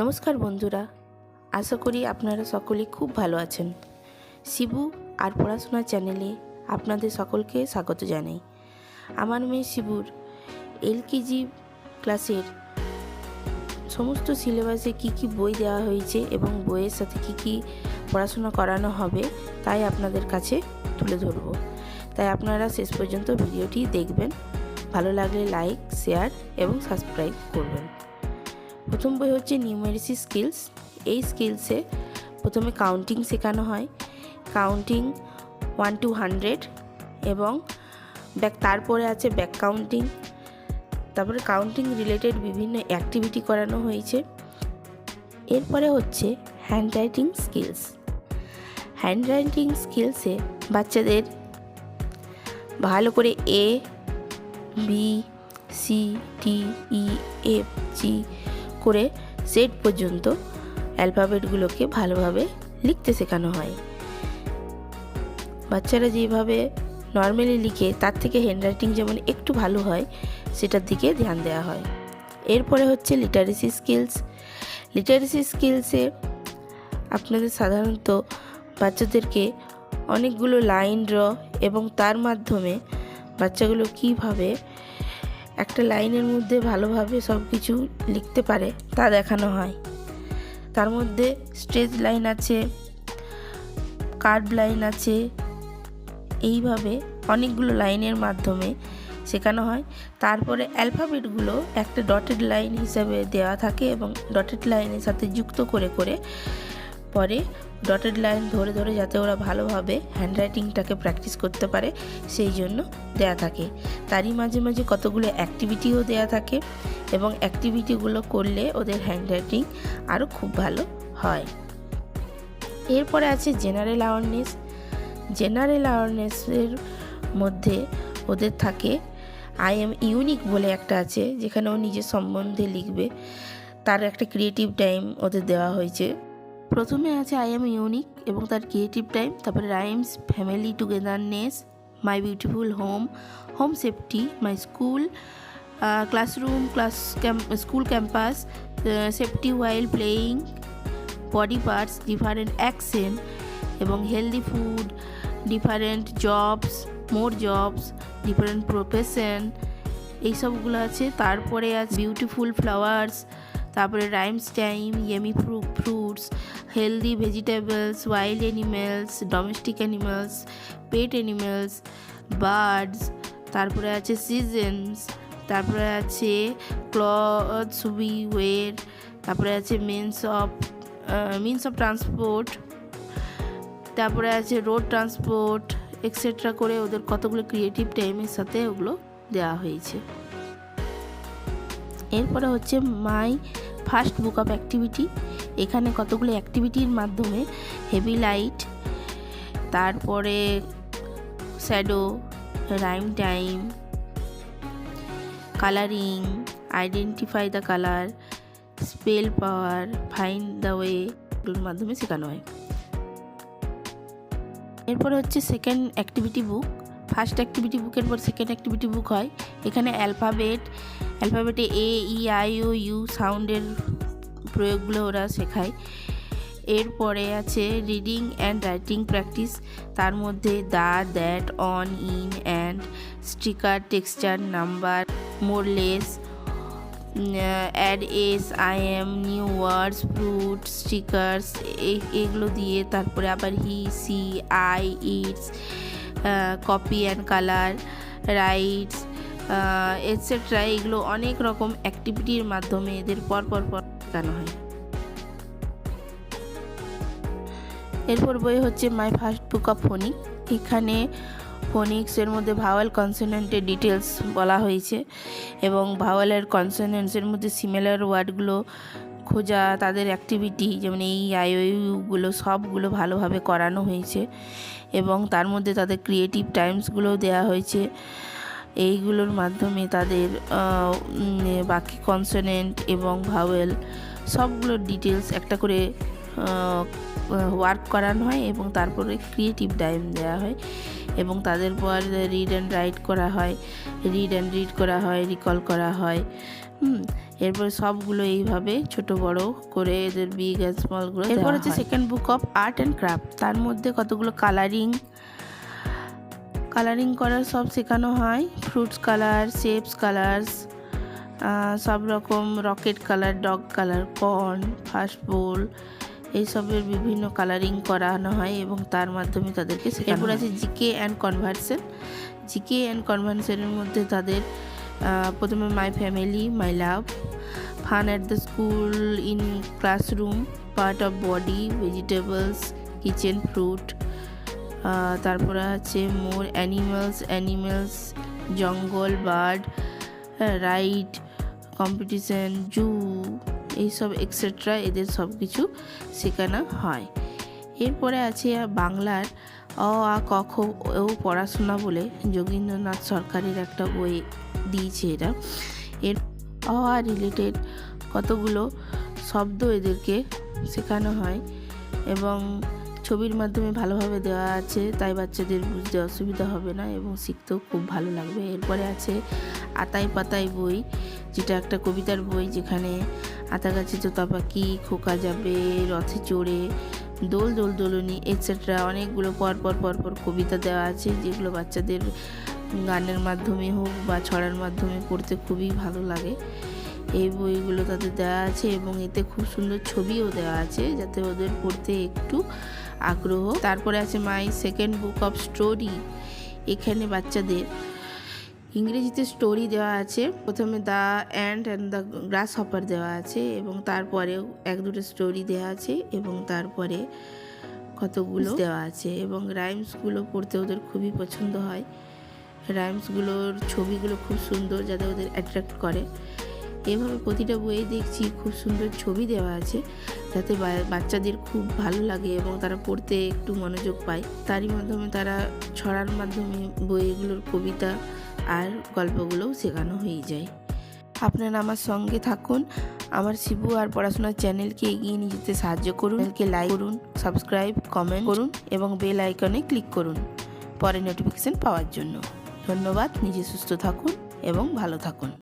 নমস্কার বন্ধুরা, আশা করি আপনারা সকলে খুব ভালো আছেন। শিবু আর পড়াশোনা চ্যানেলে আপনাদের সকলকে স্বাগত জানাই। আমার মেয়ে শিবুর এলকেজি ক্লাসের সমস্ত সিলেবাসে কি কি বই দেওয়া হয়েছে এবং বইয়ের সাথে কি কি পড়াশোনা করানো হবে তাই আপনাদের কাছে তুলে ধরব। তাই আপনারা শেষ পর্যন্ত ভিডিওটি দেখবেন। ভালো লাগলে লাইক, শেয়ার এবং সাবস্ক্রাইব করবেন। প্রথম বই হচ্ছে নিউমেরিসি স্কিলস এই স্কিলসে প্রথমে কাউন্টিং শেখানো হয়। কাউন্টিং ওয়ান টু হান্ড্রেড এবং ব্যাক তারপরে আছে ব্যাক কাউন্টিং তারপরে কাউন্টিং রিলেটেড বিভিন্ন অ্যাক্টিভিটি করানো হয়েছে। এরপরে হচ্ছে hand writing skills hand writing স্কিলসে বাচ্চাদের ভালো করে A B C D E F G করে সেট পর্যন্ত অ্যালফাবেটগুলোকে ভালোভাবে লিখতে শেখানো হয়। বাচ্চারা যেভাবে নর্মালি লিখে, তার থেকে হ্যান্ডরাইটিং যেমন একটু ভালো হয়, সেটার দিকে ধ্যান দেওয়া হয়। এরপরে হচ্ছে লিটারেসি স্কিলস। লিটারেসি স্কিলসে আপনাদের সাধারণত বাচ্চাদেরকে অনেকগুলো লাইন ড্র এবং তার মাধ্যমে বাচ্চাগুলো কীভাবে একটা লাইনের মধ্যে ভালোভাবে সব কিছু লিখতে পারে, তা দেখানো হয়। তার মধ্যে স্ট্রেজ লাইন আছে, কার্ভ লাইন আছে। এইভাবে অনেকগুলো লাইনের মাধ্যমে শেখানো হয়। তারপরে অ্যালফাবেটগুলো একটা ডটেড লাইন হিসাবে দেওয়া থাকে এবং ডটেড লাইনের সাথে যুক্ত করে করে পরে ডটেড লাইন ধরে ধরে যাতে ওরা ভালোভাবে হ্যান্ডরাইটিংটাকে প্র্যাকটিস করতে পারে, সেই জন্য দেয়া থাকে। তারই মাঝে মাঝে কতগুলো অ্যাক্টিভিটিও দেয়া থাকে এবং অ্যাক্টিভিটিগুলো করলে ওদের হ্যান্ডরাইটিং আরও খুব ভালো হয়। এরপরে আছে জেনারেল অ্যাওয়ারনেস জেনারেল অ্যাওয়ারনেসের মধ্যে ওদের থাকে আই এম ইউনিক বলে একটা আছে, যেখানে ও নিজের সম্বন্ধে লিখবে। তার একটা ক্রিয়েটিভ টাইম ওদের দেওয়া হয়েছে। প্রথমে আছে আই এম ইউনিক এবং তার ক্রিয়েটিভ টাইম তারপরে rhymes family togetherness my beautiful home home safety my school classroom class school campus safety while playing body parts different accent এবং healthy food different jobs more jobs different profession এইসবগুলো আছে। তারপরে আছে beautiful flowers তারপরে rhymes time yummy fruits healthy vegetables wild animals domestic animals pet animals birds তারপরে আছে seasons তারপরে আছে ক্লথস উই ওয়ের তারপরে আছে means of means of transport তারপরে আছে রোড ট্রান্সপোর্ট এক্সেট্রা করে ওদের কতগুলো ক্রিয়েটিভ টাইমের সাথে ওগুলো দেওয়া হয়েছে। এরপরে হচ্ছে my first book of activity. এখানে কতগুলো অ্যাক্টিভিটির মাধ্যমে হেভি লাইট, তারপরে shadow, rhyme time, colouring, identify the colour, spell power, find the way এগুলোর মাধ্যমে শেখানো হয়। এরপরে হচ্ছে second activity book. First activity বুকের পর সেকেন্ড অ্যাক্টিভিটি বুক হয়। এখানে alphabet অ্যালফাবেটে A, E, I, O, U সাউন্ডের প্রয়োগগুলো ওরা শেখায়। এরপরে আছে রিডিং অ্যান্ড রাইটিং প্র্যাকটিস। তার মধ্যে the, that, on, in, and, sticker, texture, number, more less add S, I am, new words, fruit, stickers এগুলো দিয়ে তারপরে আবার he, she, I, it's copy and colour, writes etcetera এগুলো অনেক রকম অ্যাক্টিভিটির মাধ্যমে এদের পর পর শেখানো হয়। এরপর বই হচ্ছে মাই ফার্স্ট বুক অফ ফোনিক এখানে ফোনিক্সের মধ্যে ভাওয়াল কনসোনেন্টের ডিটেলস বলা হয়েছে এবং ভাওয়ালের কনসোনেন্টসের মধ্যে সিমিলার ওয়ার্ডগুলো খোঁজা, তাদের অ্যাক্টিভিটি যেমন এই আইওইউগুলো সবগুলো ভালোভাবে করানো হয়েছে এবং তার মধ্যে তাদের ক্রিয়েটিভ টাইমসগুলোও দেওয়া হয়েছে। এইগুলোর মাধ্যমে তাদের বাকি কনসোনেন্ট এবং ভাওয়েল সবগুলোর ডিটেলস একটা করে ওয়ার্ক করানো হয় এবং তারপরে ক্রিয়েটিভ টাইম দেওয়া হয় এবং তাদের পর রিড অ্যান্ড রাইট করা হয় রিড অ্যান্ড রিড করা হয় রিকল করা হয়। এরপর সবগুলো এইভাবে ছোট বড় করে এদের বিগ অ্যান্ড স্মলগুলো এরপর হচ্ছে second book of art and craft তার মধ্যে কতগুলো কালারিং কালারিং করার সব শেখানো হয়। ফ্রুটস কালার শেপস কালার্স সব রকম rocket colour dog colour corn fast bowl এইসবের বিভিন্ন কালারিং করানো হয় এবং তার মাধ্যমে তাদেরকে এরপর আছে GK and conversation GK and কনভার্সেনের মধ্যে তাদের প্রথমে my family my love fun at the school in classroom part of body vegetables kitchen fruit তারপরে আছে more animals animals, jungle, bird ride, competition, zoo, এইসব এক্সেট্রা এদের সব কিছু শেখানো হয়। এরপরে আছে বাংলার অ, আ, ক, খ, ও পড়াশোনা বলে যোগীন্দ্রনাথ সরকারের একটা বই দিয়েছে এরা এর অ, আ রিলেটেড কতগুলো শব্দ এদেরকে শেখানো হয় এবং ছবির মাধ্যমে ভালোভাবে দেওয়া আছে, তাই বাচ্চাদের বুঝতে অসুবিধা হবে না এবং শিখতেও খুব ভালো লাগবে। এরপরে আছে আতাই পাতাই বই, যেটা একটা কবিতার বই যেখানে আতা গাছে তোতা পাখি, খোকা যাবে, রথে চড়ে, দোল দোল দোলনি এটসেট্রা অনেকগুলো পর পর পর পর কবিতা দেওয়া আছে, যেগুলো বাচ্চাদের গানের মাধ্যমে হোক বা ছড়ার মাধ্যমে পড়তে খুবই ভালো লাগে। এই বইগুলো তাদের দেওয়া আছে এবং এতে খুব সুন্দর ছবিও দেওয়া আছে যাতে ওদের পড়তে একটু আগ্রহ। তারপরে আছে my second book of story, এখানে বাচ্চাদের। ইংরেজিতে স্টোরি দেওয়া আছে, প্রথমে the ant and the grasshopper দেওয়া আছে এবং তারপরেও এক দুটো স্টোরি দেওয়া আছে এবং তারপরে কতগুলো দেওয়া আছে এবং রাইমসগুলো পড়তে ওদের খুবই পছন্দ হয়। রাইমসগুলোর ছবিগুলো খুব সুন্দর যাতে ওদের অ্যাট্রাক্ট করে। এভাবে প্রতিটা বইয়ে দেখছি খুব সুন্দর ছবি দেওয়া আছে, যাতে বাচ্চাদের খুব ভালো লাগে এবং তারা পড়তে একটু মনোযোগ পায়। তারই মাধ্যমে তারা ছড়ার মাধ্যমে বইগুলোর কবিতা আর গল্পগুলোও শেখানো হয়ে যায়। আপনারা আমার সঙ্গে থাকুন। আমার শিবু আর পড়াশোনার চ্যানেলকে এগিয়ে নিয়ে যেতে সাহায্য করুন। চ্যানেলকে লাইক করুন সাবস্ক্রাইব কমেন্ট করুন এবং বেল আইকনে ক্লিক করুন। পরে নোটিফিকেশন পাওয়ার জন্য। ধন্যবাদ। নিজে সুস্থ থাকুন এবং ভালো থাকুন।